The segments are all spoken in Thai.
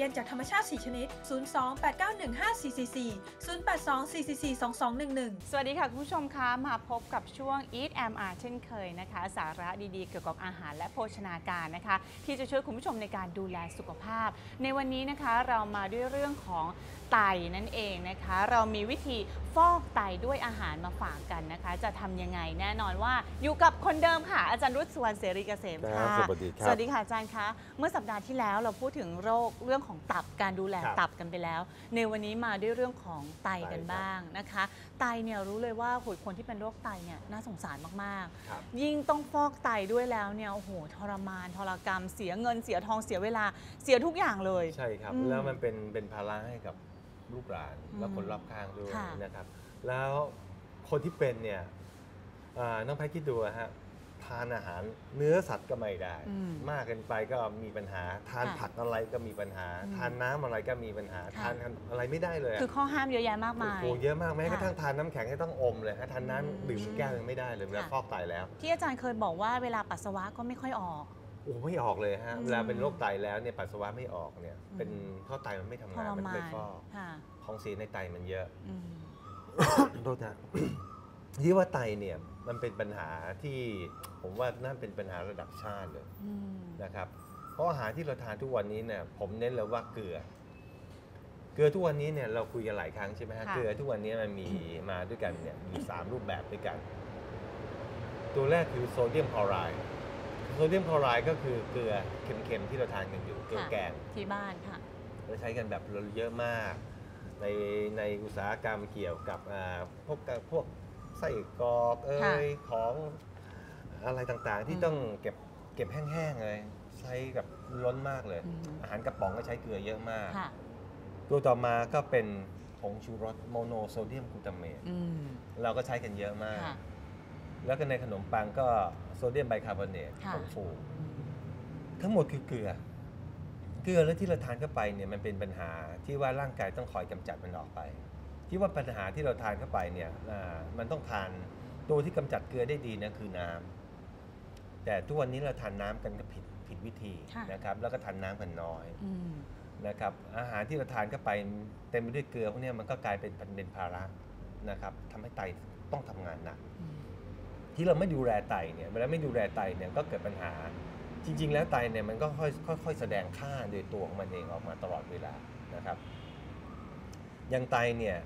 เย็นจากธรรมชาติ 4 ชนิด 02-8915-444 0824442211 สวัสดีค่ะ คุณผู้ชมคะมาพบกับช่วง Eat Am Art เช่นเคยนะคะ สาระดีๆ เกี่ยวกับอาหารและโภชนาการนะคะ ที่จะช่วยคุณผู้ชมในการดูแลสุขภาพ ในวันนี้นะคะเรามาด้วยเรื่องของไตนั่นเองนะคะ เรามีวิธีฟอกไตด้วยอาหารมาฝากกันนะคะ จะทำยังไงแน่นอนว่าอยู่กับคนเดิมค่ะ อาจารย์รุตสวนเสรีเกษมครัค่ะบสวัสดีครับสวัสดีค่ะอาจารย์คะเมื่อสัปดาห์ที่แล้วเราพูดถึงโรคเรื่องของตับการดูแลครับ ตับกันไปแล้ว ในวันนี้มาด้วยเรื่องของไตกันไตครับบ้างนะคะ ไตเนี่ยรู้เลยว่าโหยคนที่เป็นโรคไตเนี่ยน่าสงสารมากครับ ๆ ยิ่งต้องฟอกไตด้วยแล้วเนี่ยโอ้โหทรมานทรกรรม เสียเงินเสียทองเสียเวลาเสียทุกอย่างเลย ใช่ครับ อืมแล้วมันเป็นเป็นภาระให้กับลูกหลานอืมและคนรอบข้างด้วยค่ะ นะครับ แล้วคนที่เป็นเนี่ยอ่าน้องแพทย์คิดดูอะฮะทานอาหารเนื้อสัตว์ก็ไม่ได้อืมมากเกินไปก็มีปัญหา ทานค่ะผักอะไรก็มีปัญหาอืมทานน้ำอะไรก็มีปัญหาค่ะทานอะไรไม่ได้เลยอะคือข้อห้ามเยอะแยะมากมายโอ้โหเยอะมากแม้กระค่ะทั่งทานน้ำแข็งให้ต้องอมเลยฮะทานน้ำดื่มแก้วยังไม่ได้เลยเวลาค่ะฟอกไตแล้ว ที่อาจารย์เคยบอกว่าเวลาปัสสาวะก็ไม่ค่อยออกโอ้ไม่ออกเลยฮะอืมเวลาเป็นโรคไตแล้วเนี่ยปัสสาวะไม่ออกเนี่ยอืมเป็นเพราะไตมันไม่ทำทงานรมันมาไม่นฟอกค่ะของเสียในไตมันเยอะอืมโทษนะ ที่ว่าไตเนี่ยมันเป็นปัญหาที่ผมว่าน่าเป็นปัญหาระดับชาติเลยอืมนะครับ เพราะอาหารที่เราทานทุกวันนี้เนี่ยผมเน้นเลยว่าเกลือ เกลือทุกวันนี้เนี่ยเราคุยกันหลายครั้งใช่ไหมฮะค่ะเกลือทุกวันนี้มันมีมาด้วยกันเนี่ยมีสามรูปแบบด้วยกัน ตัวแรกคือโซเดียมคลอไรด์โซเดียมคลอไรด์ก็คือเกลือเค็มๆที่เราทานกันอยู่เกลือค่ะแกงที่บ้านค่ะเราใช้กันแบบเยอะมาก ในในอุตสาหกรรมเกี่ยวกับอ่าพวกกะพวก ไส้กรอกเอ้ค่ะยของอะไรต่างๆ ที่อืมต้องเก็บเก็บแห้งๆเลยใช้กับล้นมากเลยอืมอาหารกระป๋องก็ใช้เกลือเยอะมากค่ะตัวต่อมาก็เป็นผงชูรสโมโนโซเดียมกลูตาเมตอืมเราก็ใช้กันเยอะมากค่ะแล้วก็ในขนมปังก็โซเดียมไบคาร์บอเนตค่ะผงฟูอืมทั้งหมดคือเกลือ เกลือแล้วที่เราทานเข้าไปเนี่ยมันเป็นปัญหาที่ว่าร่างกายต้องคอยกำจัดมันออกไป ที่ว่าปัญหาที่เราทานเข้าไปเนี่ยอ่ามันต้องทานตัวที่กำจัดเกลือได้ดีนะคือน้ำแต่ทุกวันนี้เราทานน้ำกันก็ผิดผิดวิธีค่ะนะครับ แล้วก็ทานน้ำกันน้อยอืมนะครับอาหารที่เราทานเข้าไปเต็มไปด้วยเกลือพวกเนี้ยมันก็กลายเป็นเป็นภาระนะครับทำให้ไตต้องทำงานหนักอืมที่เราไม่ดูแลไตเนี่ยเวลาไม่ดูแลไตเนี่ยก็เกิดปัญหา จริง ๆ แล้วไตเนี่ยมันก็ค่อยค่อยๆแสดงค่าโดยตัวของมันเองออกมาตลอดเวลานะครับ อย่างไตเนี่ย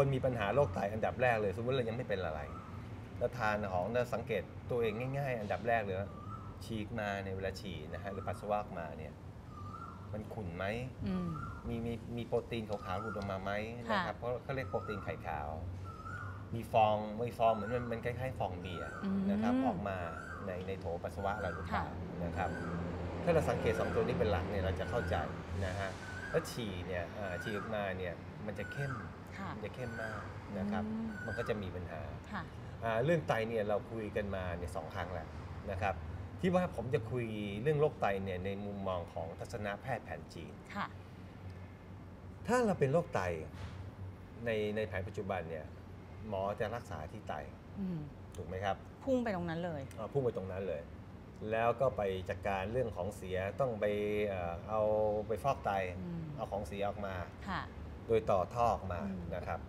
คนมีปัญหาโรคไตอันดับแรกเลยสมมติเรายังไม่เป็นอะไรแล้วทานของเราสังเกตตัวเองง่ายๆ อันดับแรกเลยว่าฉีกมาในยเวลาฉี่นะฮะหรือปัสสาวะออกมาเนี่ยมันขุ่นไหมอืมมีมีมีโปรตีนขาวๆหลุดออกมาไหมค่ะนะครับเพราะเขาเรียกโปรตีนไข่ขาว มีฟองมีฟองเหมือนมันมันคล้ายๆฟองเบียร์อืมนะครับออกมาในในโถปัสสาวะเราหรือเปล่าค่ะนะครับ ถ้าเราสังเกตสองตัวนี้เป็นหลักเนี่ยเราจะเข้าใจนะฮะแล้วฉี่เนี่ยอ่าฉี่ออกมาเนี่ยมันจะเข้ม ค่ะมันจะเข้มมากนะครับ อืม มันก็จะมีปัญหาค่ะ อ่าเรื่องไตเนี่ยเราคุยกันมาเนี่ยสองครั้งแล้วนะครับ ที่ว่าผมจะคุยเรื่องโรคไตเนี่ยในมุมมองของทัศนแพทย์แผนจีน ค่ะ ถ้าเราเป็นโรคไตในในแผนปัจจุบันเนี่ยหมอจะรักษาที่ไตอืม ถูกไหมครับ พุ่งไปตรงนั้นเลยเอาพุ่งไปตรงนั้นเลย แล้วก็ไปจัดการเรื่องของเสียต้องไปเอ่อเอาไปฟอกไต อืม เอาของเสียออกมา ค่ะ โดยต่อท่อออกมาอืมนะครับ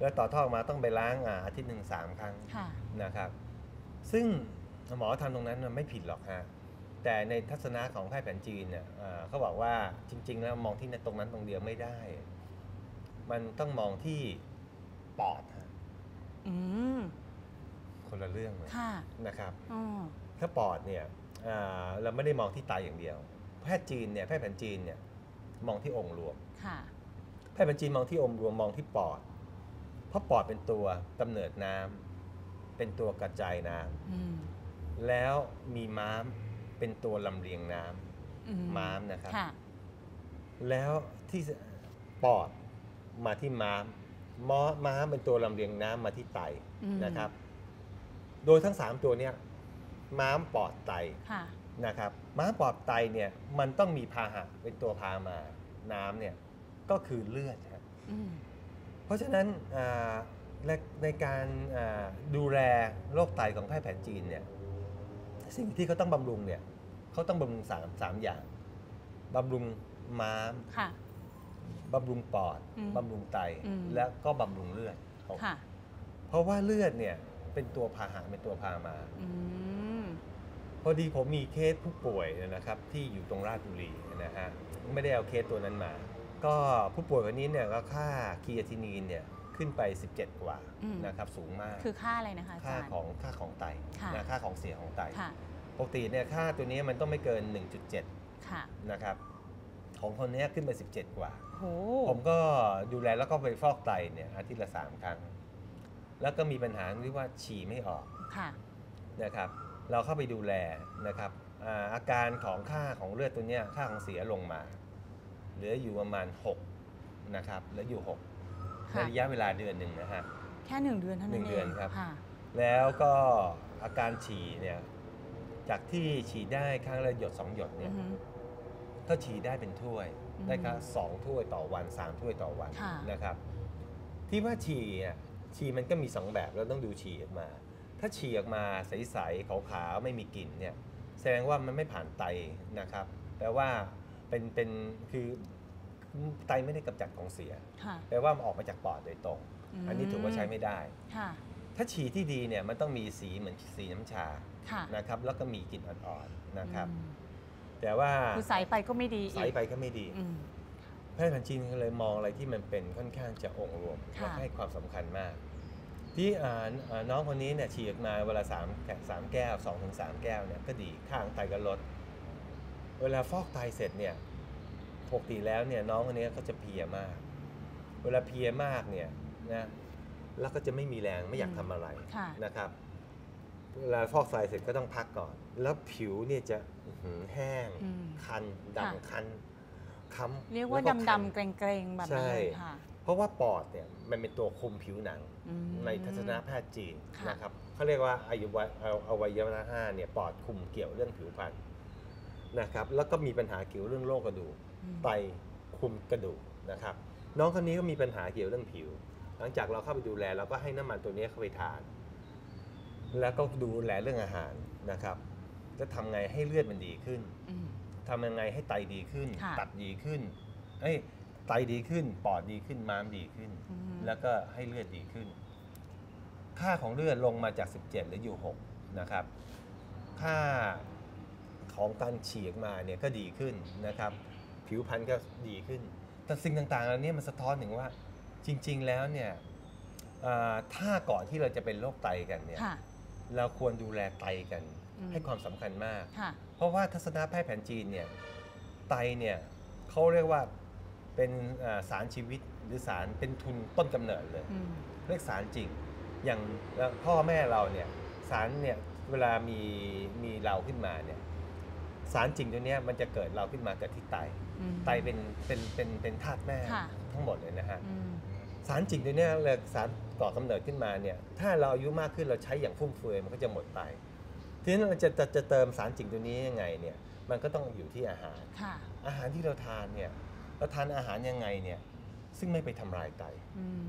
แล้วต่อท่อออกมาต้องไปล้างอ่าอาทิตย์หนึ่งสามครั้งค่ะนะครับ ซึ่งหมอทำตรงนั้นน่ะไม่ผิดหรอกฮะแต่ในทัศนะของแพทย์แผนจีนเนี่ยอ่าเขาบอกว่าจริง ๆ แล้วมองที่ตรงนั้นตรงเดียวไม่ได้ มันต้องมองที่ปอดฮะอืมคนละเรื่องเลยค่ะนะครับอ๋อถ้าปอดเนี่ยอ่าเราไม่ได้มองที่ไตอย่างเดียว แพทย์จีนเนี่ยแพทย์แผนจีนเนี่ยมองที่องค์รวมค่ะ แพทย์แผนจีนมองที่องค์รวมมองที่ปอด เพราะปอดเป็นตัวกำเนิดน้ำเป็นตัวกระจายน้ำอืมแล้วมีม้ามเป็นตัวลำเลียงน้ำอืม้ามนะครับค่ะแล้วที่ปอดมาที่ม้ามมอม้ามเป็นตัวลำเลียงน้ำมาที่ไตอืมนะครับ โดยทั้ง3ตัวเนี้ยม้ามปอดไตค่ะนะครับ ม้ามปอดไตเนี่ยมันต้องมีพาหะเป็นตัวพามาน้ำเนี่ย ก็คือเลือดครับอืมเพราะฉะนั้นอ่าในในการอ่าดูแลโรคไตของแพทย์แผนจีนเนี่ยสิ่งที่เขาต้องบำรุงเนี่ยเขาต้องบำรุงสามสามอย่างบำรุงม้ามค่ะบำรุงปอดอืมบำรุงไตอืมและก็บำรุงเลือดค่ะเพราะว่าเลือดเนี่ยเป็นตัวพาหะเป็นตัวพามาอืมพอดีผมมีเคสผู้ป่วยนะครับ ที่อยู่ตรงราชบุรีนะฮะไม่ได้เอาเคสตัวนั้นมา ก็ผู้ป่วยคนนี้เนี่ยก็ค่าคีเอทินีนเนี่ยขึ้นไป 17 กว่าอืมนะครับสูงมาก คือค่าอะไรนะคะอาค่าจารย์ของค่าของไตค่ะนะค่าของเสียของไตค่ะปกติเนี่ยค่าตัวนี้มันต้องไม่เกิน 1.7ค่ะนะครับของคนนี้ขึ้นไป 17 กว่าโหผมก็ดูแลแล้วก็ไปฟอกไตเนี่ยอาทิตย์ละ 3 ครั้ง แล้วก็มีปัญหาที่ว่าฉี่ไม่ออกค่ะนะครับ เราเข้าไปดูแลนะครับอ่าอาการของค่าของเลือดตัวเนี้ยค่าของเสียลงมา เหลืออยู่ประมาณ6นะครับเหลืออยู่6ในค่ะระยะเวลาเดือนหนึ่งนะฮะแค่หนึ่งเดือนเท่านั้นหนึ่งเองเดือนครับค่ะแล้วก็อาการฉี่เนี่ยจากที่ฉี่ได้ครั้งละหยดสองหยดอืเนี่อยฮึก็ฉี่ได้เป็นถ้วยอืมได้ครับสองถ้วยต่อวันสามถ้วยต่อวันค่ะนะครับ ที่ว่าฉี่อะฉี่มันก็มีสองแบบเราต้องดูฉี่ออกมา ถ้าฉี่ออกมาใสๆขาวๆไม่มีกลิ่นเนี่ยแสดงว่ามันไม่ผ่านไตนะครับแปลว่า เป็นเป็นคือไตไม่ได้กำจัดของเสียค่ะแปลว่ามันออกมาจากปอดโดยตรง อันนี้ถือว่าใช้ไม่ได้ ค่ะ ถ้าฉี่ที่ดีเนี่ยมันต้องมีสีเหมือนสีน้ำชาค่ะนะครับ แล้วก็มีกลิ่นอ่อนๆนะครับอืมแต่ว่าคือใสไปก็ไม่ดีใสอีกไปก็ไม่ดีอืมแพทย์แผนจีนก็เลยมองอะไรที่มันเป็นค่อนข้างจะองค์รวมค่ะและให้ความสำคัญมาก ที่อ่าอ่าน้องคนนี้เนี่ยฉีดมาเวลาสามแกะสามแก้วสองถึงสามแก้วเนี่ยก็ดีค่าของไตก็ลด เวลาฟอกไตเสร็จเนี่ยปกติแล้วเนี่ยน้องคนนี้ก็จะเพลียมาก เวลาเพลียมากเนี่ยนะแล้วก็จะไม่มีแรงไม่อยากทำอะไรค่ะนะครับ เวลาฟอกไตเสร็จก็ต้องพักก่อน แล้วผิวเนี่ยจะอื้อหือแห้งอืมคันค่ะดำคันค้ำเรียกว่าแล้ก็ดำคันๆเกรงๆแบบนั้นใช่เลยค่ะเพราะว่าปอดเนี่ยมันเป็นตัวคุมผิวหนังอืมในทัศนแพทย์จีนค่ะนะครับเขาเรียกว่าอายุวัยเอาอวัยวะห้าเนี่ยปอดคุมเกี่ยวเรื่องผิวพรรณ นะครับแล้วก็มีปัญหาเกี่ยวเรื่องโรคกระดูกอืมไตคุมกระดูกนะครับ น้องคนนี้ก็มีปัญหาเกี่ยวเรื่องผิว หลังจากเราเข้าไปดูแลเราก็ให้น้ำมันตัวนี้เข้าไปทาน แล้วก็ดูแลเรื่องอาหารนะครับจะทำไงให้เลือดมันดีขึ้นอืมทำยังไงให้ไตดีขึ้นค่ะตับดีขึ้นเอ้ยไตดีขึ้น ปอดดีขึ้นม้ามดีขึ้นอืมแล้วก็ให้เลือดดีขึ้น ค่าของเลือดลงมาจาก 17เหรืออยู่ 6 นะครับ ค่า ของการฉีกมาเนี่ยก็ดีขึ้นนะครับ ผิวพรรณก็ดีขึ้น แต่สิ่งต่างๆเหล่านี้มันสะท้อนถึงว่าจริง ๆ แล้วเนี่ยอ่าถ้าก่อนที่เราจะเป็นโรคไตกันเนี่ยค่ะเราควรดูแลไตกันอืมให้ความสำคัญมากค่ะเพราะว่าทัศนแพทย์แผนจีนเนี่ยไตเนี่ยเขาเรียกว่าเป็นอ่าสารชีวิตหรือสารเป็นทุนต้นกำเนิดเลยอืมเรียกสารจริง อย่างแล้วพ่อแม่เราเนี่ยสารเนี่ยเวลามีมีเราขึ้นมาเนี่ย สารจริงตัวเนี้ยมันจะเกิดเราขึ้นมาเกิดที่ไตอืมไตเป็นเป็นเป็นเป็นธาตุแม่ค่ะทั้งหมดเลยนะฮะอืมสารจริงตัวเนี้ยเลยสารก่อกำเนิดขึ้นมาเนี่ยถ้าเราอายุมากขึ้นเราใช้อย่างฟุ่มเฟือยมันก็จะหมดไป ทีนี้เราจะจะจะเติมสารจริงตัวนี้ยังไงเนี่ยมันก็ต้องอยู่ที่อาหารค่ะอาหารที่เราทานเนี่ยเราทานอาหารยังไงเนี่ยซึ่งไม่ไปทำลายไตอืม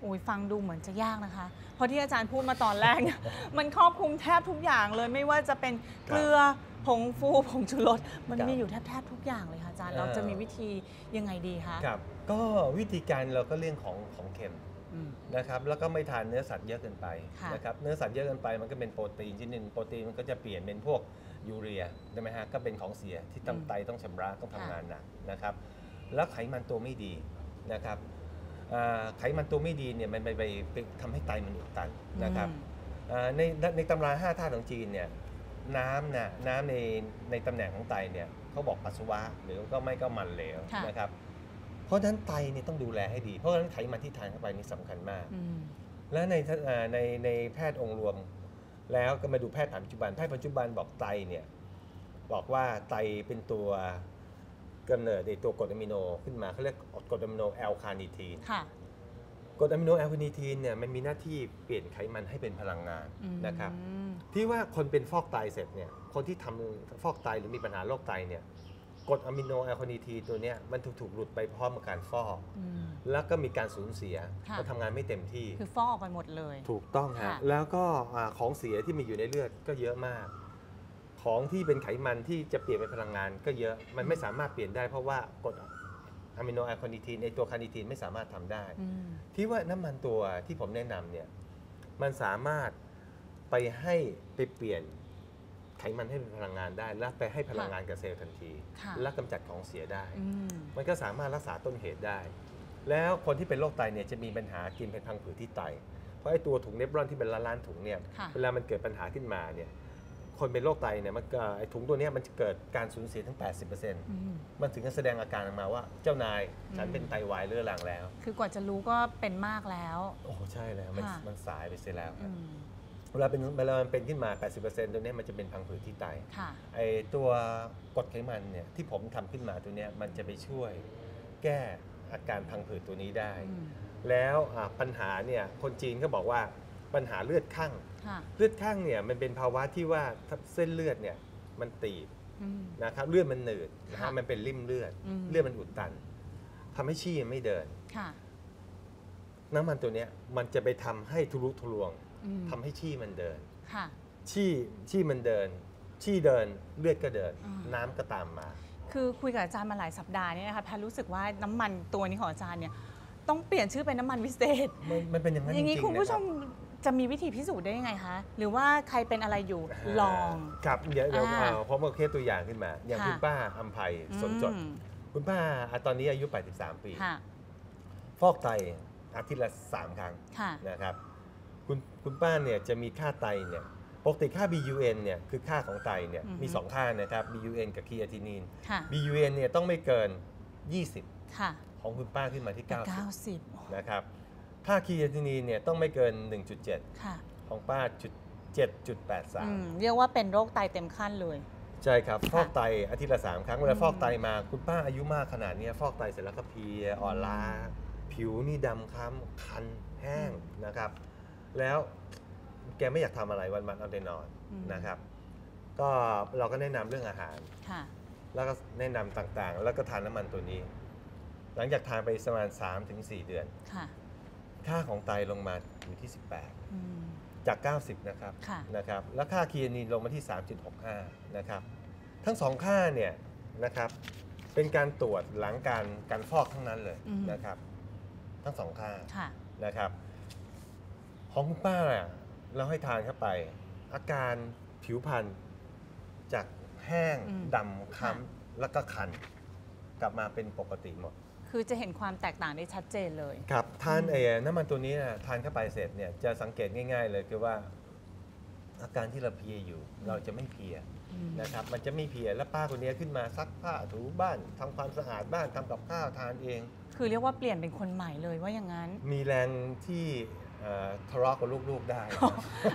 โอ้ยฟังดูเหมือนจะยากนะคะ เพราะที่อาจารย์พูดมาตอนแรกเนี่ยมันครอบคลุมแทบทุกอย่างเลยไม่ว่าจะเป็นเกลือ ผงฟูผงชูรสมันครับมีอยู่แทบแทบทุกอย่างเลยค่ะอาจารย์เออเราจะมีวิธียังไงดีคะครับก็วิธีการเราก็เรื่องของของเค็มอืมนะครับแล้วก็ไม่ทานเนื้อสัตว์เยอะเกินไปค่ะนะครับเนื้อสัตว์เยอะเกินไปมันก็เป็นโปรตีนชนิดหนึ่งโปรตีนมันก็จะเปลี่ยนเป็นพวกยูเรียใช่ไหมฮะก็เป็นของเสียที่อืมตำไตต้องชำระต้องทำค่ะงานหนักนะครับ แล้วไขมันตัวไม่ดีนะครับอ่าไขมันตัวไม่ดีเนี่ยมันไปไปไปทำให้ไตมันอุดตันนะครับอืมอ่าในในตำราห้าธาตุของจีนเนี่ย น้ำนะน้ำในในตำแหน่งของไตเนี่ยเขาบอกปัสสาวะหรือก็ไม่ก็มันเหลวค่ะ นะครับ เพราะฉะนั้นไตเนี่ยต้องดูแลให้ดี เพราะฉะนั้นไขมันที่ทานเข้าไปนี่สำคัญมาก อืม และในทอ่าในในแพทย์องค์รวม แล้วก็มาดูแพทย์แผนปัจจุบันแพทย์ปัจจุบันบอกไตเนี่ยบอกว่าไตเป็นตัวกำเนิดในตัวกรดอะมิโนขึ้นมาเขาเรียกกรดอะมิโนแอลคาเนิทีน ค่ะ กรดอะมิโนแอลคาเนิทีนเนี่ยมันมีหน้าที่เปลี่ยนไขมันให้เป็นพลังงานอืมนะครับที่ว่าคนเป็นฟอกไตเสร็จเนี่ยคนที่ทำฟอกไตหรือมีปัญหาโรคไตเนี่ยกรดอะมิโนแอลคาเนิทีนตัวเนี้ยมันถูกถูกหลุดไปพร้อมกับการฟอกอืมแล้วก็มีการสูญเสียค่ะมันทำงานไม่เต็มที่ คือฟอกออกไปหมดเลย ถูกต้องค่ะฮะแล้วก็อ่าของเสียที่มีอยู่ในเลือดก็เยอะมากขของที่เป็นไขมันที่จะเปลี่ยนเป็นพลังงานก็เยอะมันไม่สามารถเปลี่ยนได้เพราะว่ากรด อะมิโนแอลคาเนิทีนในตัวคาร์นิทีนไม่สามารถทำได้อืมที่ว่าน้ำมันตัวที่ผมแนะนำเนี่ยมันสามารถไปให้ไปเปลี่ยนไขมันให้เป็นพลังงานได้ และไปให้พลังงานกับเซลล์ทันทีค่ะและกำจัดของเสียได้อืมมันก็สามารถรักษาต้นเหตุได้ แล้วคนที่เป็นโรคไตเนี่ยจะมีปัญหากินเป็นพังผืดที่ไต เพราะไอ้ตัวถุงเนฟรอนที่เป็นล้านล้านๆถุงเนี่ยค่ะเวลามันเกิดปัญหาขึ้นมาเนี่ย คนเป็นโรคไตเนี่ยมันก็ไอ้ถุงตัวเนี้ยมันจะเกิดการสูญเสียถึง 80%อืมมันถึงจะแสดงอาการออกมาว่าเจ้านายฉันอืมเป็นไตวายเรื้อรังแล้ว คือกว่าจะรู้ก็เป็นมากแล้ว โอ้ใช่แล้วมันค่ะมันสายไปเสียแล้วคอืรับมเวลาเป็นเวลามันเป็นขึ้นมา 80%ตัวเนี้ยมันจะเป็นพังผืดที่ไตค่ะไอตัวกรดไขมันเนี่ยที่ผมทำขึ้นมาตัวเนี้ยมันจะไปช่วยแก้อาการพังผืดตัวนี้ได้อืมแล้วอ่าปัญหาเนี่ยคนจีนก็บอกว่าปัญหาเลือดข้างค่ะ เลือดข้างเนี่ยมันเป็นภาวะที่ว่าถ้าเส้นเลือดเนี่ยมันตีบอืมนะครับเลือดมันหนืดนะฮะค่ะมันเป็นริ่มเลือดอืมเลือดมันอุดตันทำให้ชี่ไม่เดินค่ะน้ำมันตัวเนี้ยมันจะไปทำให้ทุรุทุรวงอืมทำให้ชี่มันเดินค่ะชี่ชี่มันเดินชี่เดินเลือดก็เดินอ่าน้ำก็ตามมา คือคุยกับอาจารย์มาหลายสัปดาห์เนี่ยนะคะแพทย์รู้สึกว่าน้ำมันตัวนี้ของอาจารย์เนี่ยต้องเปลี่ยนชื่อเป็นน้ำมันวิเศษ มันมันเป็นอย่างนั้นอจย่างรินี้งๆคุณผู้ชนะมรับ จะมีวิธีพิสูจน์ได้ยังไงคะ หรือว่าใครเป็นอะไรอยู่ลอง ครับเดี๋ยวเดี๋ยวอ่าเอาผมเอาเคสตัวอย่างขึ้นมา อย่างค่ะ คุณป้าอัมภัยสมจด อืมคุณป้าอะตอนนี้อายุ 83 ปี ค่ะฟอกไตอาทิตย์ละ 3 ครั้งค่ะ นะครับ คุณคุณป้าเนี่ยจะมีค่าไตเนี่ยปกติค่า BUN เนี่ยคือค่าของไตเนี่ยอือฮึ มี 2 ค่านะครับ BUN กับคีอาทินินค่ะ BUN เนี่ยต้องไม่เกิน 20 ค่ะของคุณป้าขึ้นมาที่เก้า90สิบนะครับ ค่าคีอาทินินเนี่ยต้องไม่เกิน 1.7 ค่ะของป้าจุดอืม7.83 เรียกว่าเป็นโรคไตเต็มขั้นเลย ใช่ครับ ฟอกไตอาทิตย์ละ 3 ครั้งเวลาอืมฟอกไตมาคุณป้าอายุมากขนาดเนี้ยฟอกไตเสร็จแล้วก็เพลียอ่อนล้า ผิวนี่ดำคล้ำคันแห้งนะครับ แล้วแกไม่อยากทำอะไรวันๆเอาแต่นอนอืม นะครับ ก็เราก็แนะนำเรื่องอาหาร ค่ะ แล้วก็แนะนำต่างๆ แล้วก็ทานน้ำมันตัวนี้ หลังจากทานไปประมาณ3-4 เดือน ค่ะ ค่าของไตลงมาอยู่ที่อืม18 จาก 90 นะครับค่ะนะครับ แล้วค่าคีนีนลงมาที่ 3.65 นะครับ ทั้งสองค่าเนี่ยนะครับ เป็นการตรวจหลังการการฟอกทั้งนั้นเลยอืมนะครับ ทั้งสองค่าค่ะนะครับ ของคุณป้าน่ะเราให้ทานเข้าไป อาการผิวพรรณจากแห้งอืมดำค้ำแล้วก็คัน กลับมาเป็นปกติหมด คือจะเห็นความแตกต่างได้ชัดเจนเลย ครับทานอืมเอน้ำมันตัวนี้นะทานเข้าไปเสร็จเนี่ยจะสังเกตง่าย ๆ เลยคือว่า อาการที่เราเพลียอยู่ เราจะไม่เพลียอืม นะครับมันจะไม่เพลียแล้วป้าคนนี้ขึ้นมาซักผ้าถูบ้านทำความสะอาดบ้านทำกับข้าวทานเอง คือเรียกว่าเปลี่ยนเป็นคนใหม่เลยว่าอย่างนั้น มีแรงที่เอ่อทะเลาะกับลูกๆได้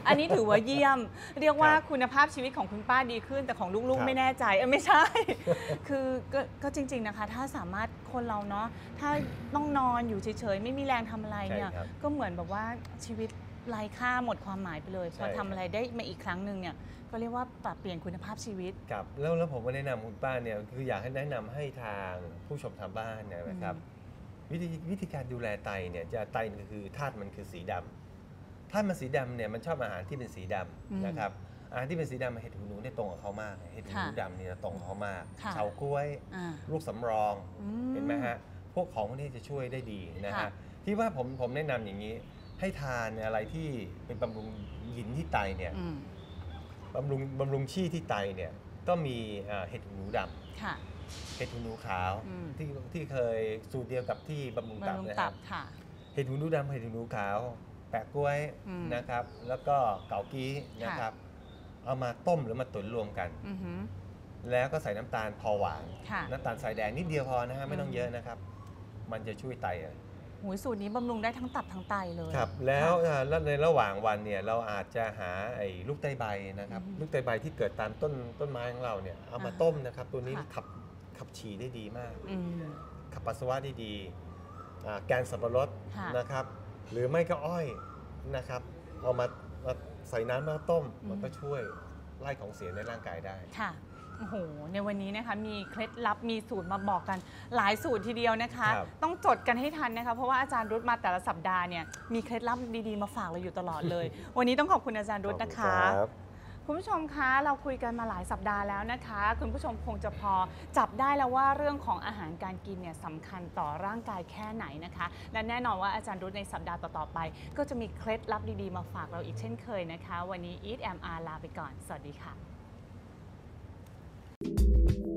อันนี้ถือว่าเยี่ยม เรียกว่าครับคุณภาพชีวิตของคุณป้าดีขึ้น แต่ของลูกครัๆบ ไม่แน่ใจเออไม่ใช่ คือก็ก็จริง ๆนะคะ ถ้าสามารถคนเราเนาะถ้าต้องนอนอยู่เฉยๆ ไม่มีแรงทำอะไรเนี่ย ใช่ครับ ก็เหมือนแบบว่าชีวิต ไร้ค่าหมดความหมายไปเลยใช่พอครัทำบอะไรได้มาอีกครั้งหนึ่งเนี่ยก็เรียกว่าปรับเปลี่ยนคุณภาพชีวิตครับแล้วแล้วผมก็แนะนำคุณป้าเนี่ยคืออยากให้แนะนำให้ทางผู้ชมทางบ้านเนี่ยนะครับ วิธีวิธีการดูแลไตเนี่ยจะไตก็คือธาตุมันคือสีดำธาตุมันสีดำเนี่ยมันชอบอาหารที่เป็นสีดอืมำนะครับอาหารที่เป็นสีดำเห็ดหูหนูเนี่ยตรงกับเขามาก เห็ดหูหนูค่ะดำเนี่ยตรงกับเขามากค่ะเฉาก๊วยอ่าลูกสำรองอืเห็นไหมฮะพวกของพวกนี้จะช่วยได้ดีนะค่ะฮะที่ว่าผมผมแนะนำอย่างนี้ ให้ทานอะไรที่เป็นบำรุงหลินที่ไตเนี่ยอืมบำรุงบำรุงชี่ที่ไตเนี่ยก็มีเอ่อเห็ดหูหนูดำค่ะเห็ดหูหนูขาวอืม ที่ที่เคยสูตรเดียวกับที่บำรุงตับบำรุงนะคตัรับบค่ะ เห็ดหูหนูดำเห็ดหูหนูขาว แปะกล้วยอืม นะครับ แล้วก็เกากี้นะครับ เอามาต้มหรือมาตุ๋นรวมกัน อือหือ แล้วก็ใส่น้ำตาลพอหวาน ค่ะน้ำตาลทรายแดงนิดเดียวพอนะฮะไม่ต้ออืงมเยอะนะครับ มันจะช่วยไตอะ หูยสูตรนี้บำรุงได้ทั้งตับทั้งไตเลยครับแล้วค่ะเอ่อแล้วในระหว่างวันเนี่ยเราอาจจะหาไอ้ลูกไตใบนะครับอืมลูกไตใบที่เกิดตามต้นต้นไม้ของเราเนี่ยเอามาอ่าต้มนะครับ ตัวนี้ค่ะขับขับฉี่ได้ดีมากอืมขับปัสสาวะได้ดีอ่าแกนสับปะรดค่ะนะครับ หรือไม่ก็อ้อยนะครับเอามามาใส่น้ำแล้วต้มอืมมันก็ช่วยไล่ของเสียในร่างกายได้ค่ะ โอ้โห ในวันนี้นะคะมีเคล็ดลับมีสูตรมาบอกกัน หลายสูตรทีเดียวนะคะ ครับต้องจดกันให้ทันนะคะ เพราะว่าอาจารย์รุธมาแต่ละสัปดาห์เนี่ยมีเคล็ดลับดีๆมาฝากเราอยู่ตลอดเลย วันนี้ต้องขอบคุณอาจารย์รุธนะคะ ขอบณรับ คุณผู้ชมคะเราคุยกันมาหลายสัปดาห์แล้วนะคะ คุณผู้ชมคงจะพอจับได้แล้วว่าเรื่องของอาหารการกินเนี่ยสำคัญต่อร่างกายแค่ไหนนะคะ และแน่นอนว่าอาจารย์รุธในสัปดาห์ต่อ ๆ ไป ก็จะมีเคล็ดลับดี ๆ มาฝากเราอีกเช่นเคยนะคะ วันนี้ Eat MR ลาไปก่อน สวัสดีค่ะ Thank you.